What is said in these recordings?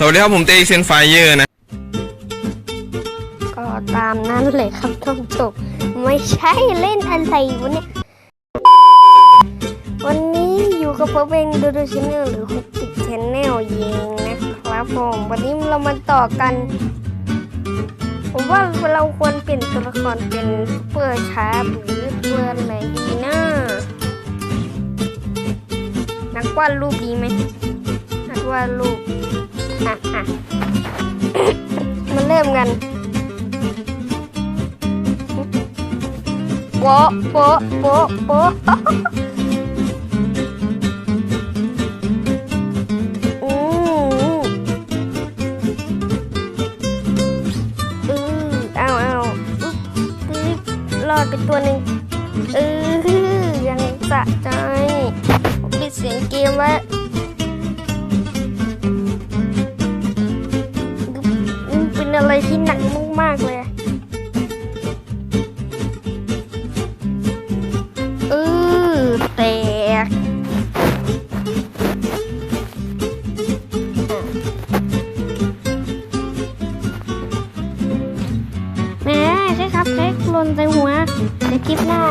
สวัสดีครับผมเตเซนไฟเยอร์นะ ก็ตามนั้นเลยครับท่านผู้ชมไม่ใช่เล่นอะไรวะเนี่ยวันนี้อยู่กับผมเองดูดูชแนลหรือฮุกติกชแนลเองนะครับผมวันนี้เรามาต่อกัน ผมว่าเราควรเปลี่ยนตัวละครเป็นเปอร์ชาร์หรือตัวไหนดีนะนักวาดรูปดีไหมนักวาดรูป มันเริ่มกันโป๊ะโป๊ะโป๊ะโป๊ะ นใส่หัวเดี๋ยวคลิปหน้า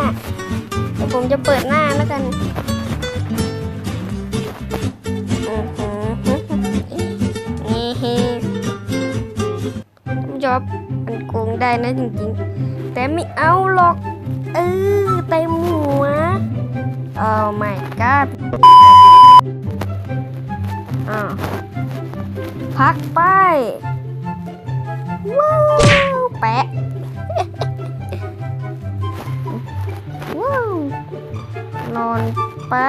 เดี๋ยวผมจะเปิดหน้าแล้วกันนี่จอบมันโกงได้นะจริงๆ แต่ไม่เอาหรอก เออเต็มหัวโอ้ my god อ้าวพักไป แปะ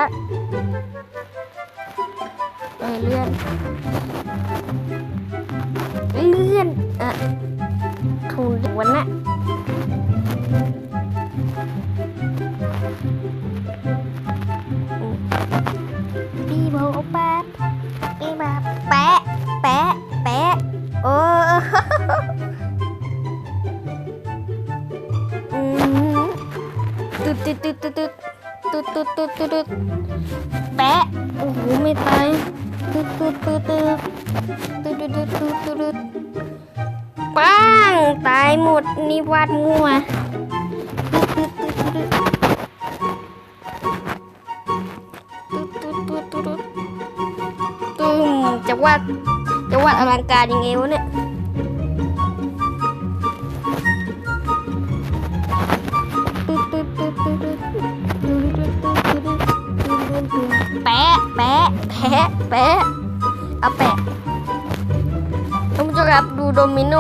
เอ้ยเลื่อนเลื่อนอะถูกวันน่ะปีโบแปะปีมาแปะแปะแปะโอ้ตุ๊ดตุ๊ดตุ๊ดตุ๊ด ตุ๊ดตุ๊ดตุ๊ดตุ๊ดแปะโอ้โหไม่ตายตุ๊ดตุ๊ดตุ๊ดตุ๊ดตุ๊ดตุ๊ดตุ๊ดตุ๊ดตุ๊ดตุ๊ดปังตายหมดนี่วาดมั่วตุ๊ดตุ๊ดตุ๊ดตุ๊ดตุ๊ดตุ๊ดตุ๊ดตุ๊ดตึมจะวาดจะวาดอลังการยังไงวะเนี่ย แปะแปะแปะแปะเอาแปะท่านผู้ชมครับดูโดมิโน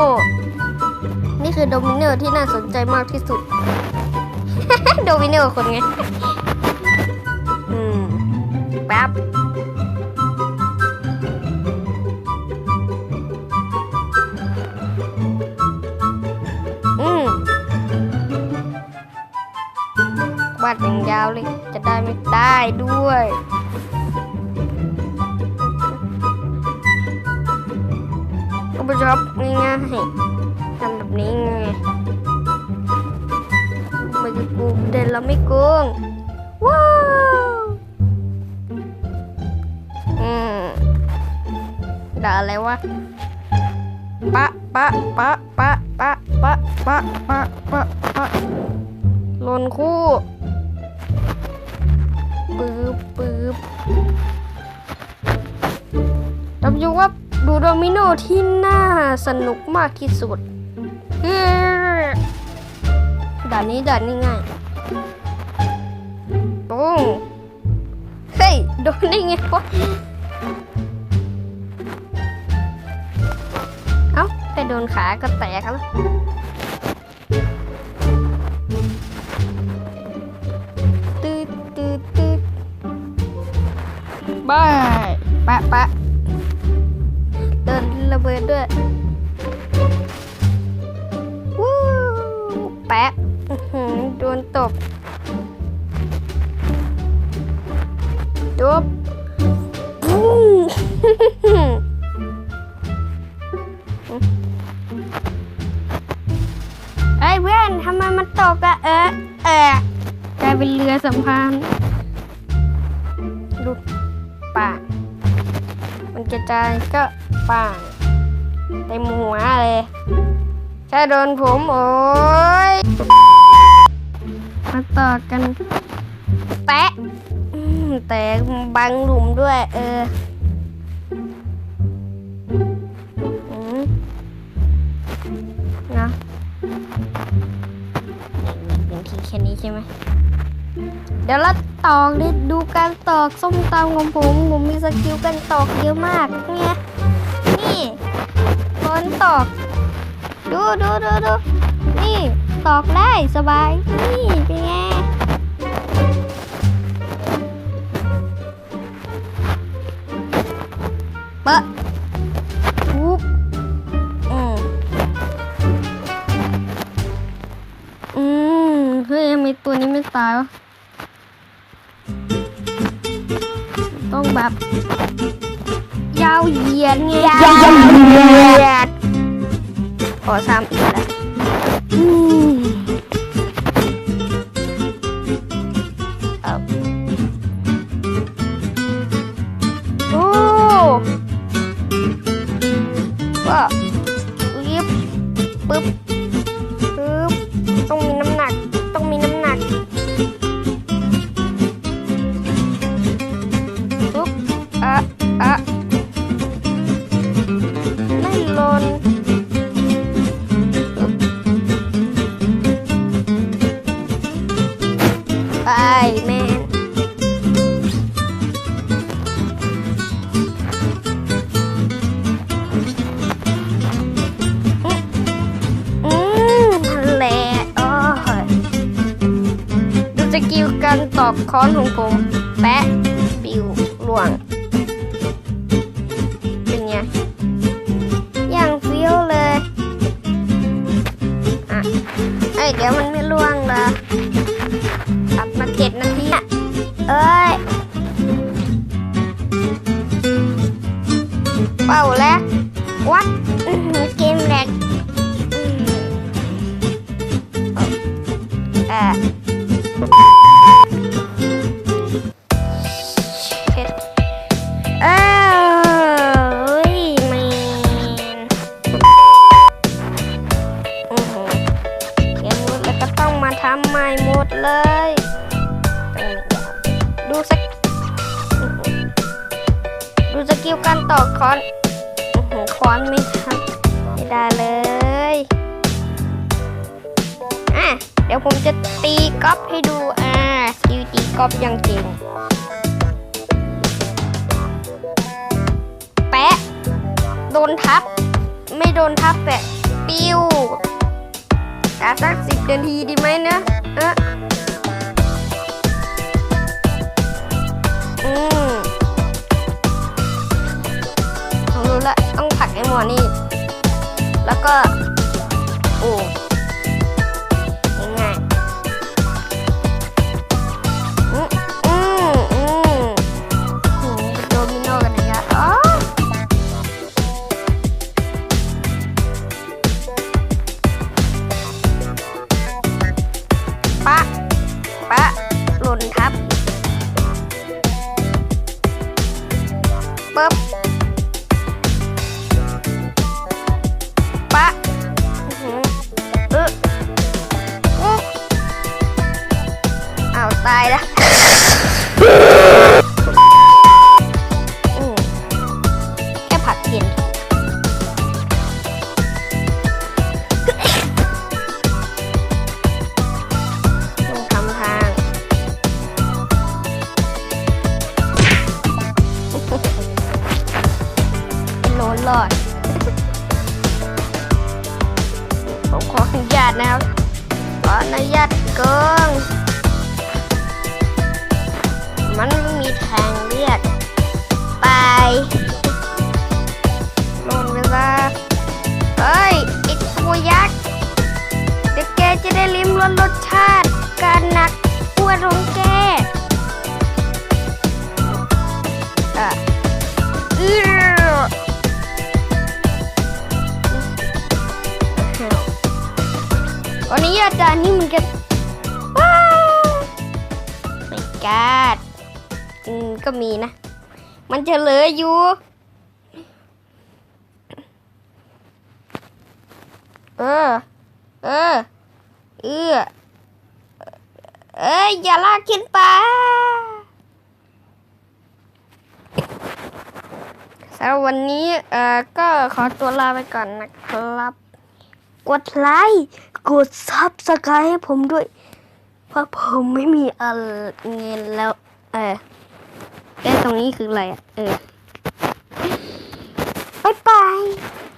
นี่คือโดมิโนที่น่าสนใจมากที่สุด โดมิโนคนไง อืมแป๊บอืมวาดอย่างยาวเลย จะได้ไม่ได้ด้วย ชอบง่ายๆทำแบบนี้ไงไม่ได้โกงเด่นเราไม่โกงว้าวอืมด่าอะไรวะปะปะปะปะปะปะปะปะปะปะลนคู่ปื๊บปื๊บจำอยู่ว่า ดูโดมิโนที่น่าสนุกมากที่สุดเฮ้ยด่านนี้ด่านนี้ง่ายปุ้งเฮ้ย โดนได้ไงวะเอ้าไปโดนขาก็แตกแล้วตืดตืดตืดบายปะปะ โดนตบจบปุ้งไอ้ยเพื่อนทำไมมันตกอะเออเออกลายเป็นเรือสำพานดูป่ามันกระจายก็ป้าเต็มหัวเลย ถ้าโดนผมโอ้ย มาต่อกัน แปะแต่บังหลุมด้วย เอออืมเนะเป็นทีแค่นี้ใช่ไหม เดี๋ยวเราตอกดิดูการตอกส้มตำของผม ผมมีสกิลการตอกเยอะมาก เนี่ย นี่ตอนตอก ดูดูดูดูนี่ ตอกได้สบาย นี่เป็นไงเปะปุ๊บอืมอืมเฮ้ยทำไมตัวนี้ไม่ตายวะต้องแบบยาวเหยียดไงยาวเหยียดขอซ้ำอีกแล้วอื ว่ายิบปึ๊บ ค้อนของผมแปะปิวหลวง เป็นไง อย่างเฟี้ยวเลยอะเอ้ยเดี๋ยวมันไม่ล่วงละอัดมาเจ็ดนาทีอะเอ้ย เป่าแล้ววัดเกมแรกอื้อหือเอา ใหม่หมดเลยดูสักดูสกิลการต่อคอนหือคอนไม่ทันไม่ได้เลยอะเดี๋ยวผมจะตีก๊อปให้ดูอ่าสกิลตีก๊อปอย่างจริงแปะโดนทับ ไม่โดนทับแปะปิ้วอาสักสิบนาทีดีไหมเนะ เอะอืมผมรู้ละต้องผักไอ้หมอนี่ แล้วก็ อ้าวตายล้วอืมแค่ผักเย็นต้องทำทาง เป็นโลนหลอด ผมขออนุญาตนะครับ ขออนุญาตเกิง มันไม่มีทางเลือกไปลงเวลาเฮ้ยอีกตัวยักษ์เดี๋ยวแกจะได้ลิ้มรสรสชาติ การหนักปวดของแกอะอือวันนี้อาจารย์นี่มันจะว้าวไม่กาด อืมก็มีนะ มันจะเหลืออยู่ เออ เออ เออเอ้ยอย่าลากขึ้นไปสำหรับวันนี้เอ่อก็ขอตัวลาไปก่อนนะครับ กดไลค์กดซับสไครต์ให้ผมด้วย เพราะผมไม่มีเงินแล้ว เออ เอ๊ะตรงนี้คืออะไรอะ เออบายบาย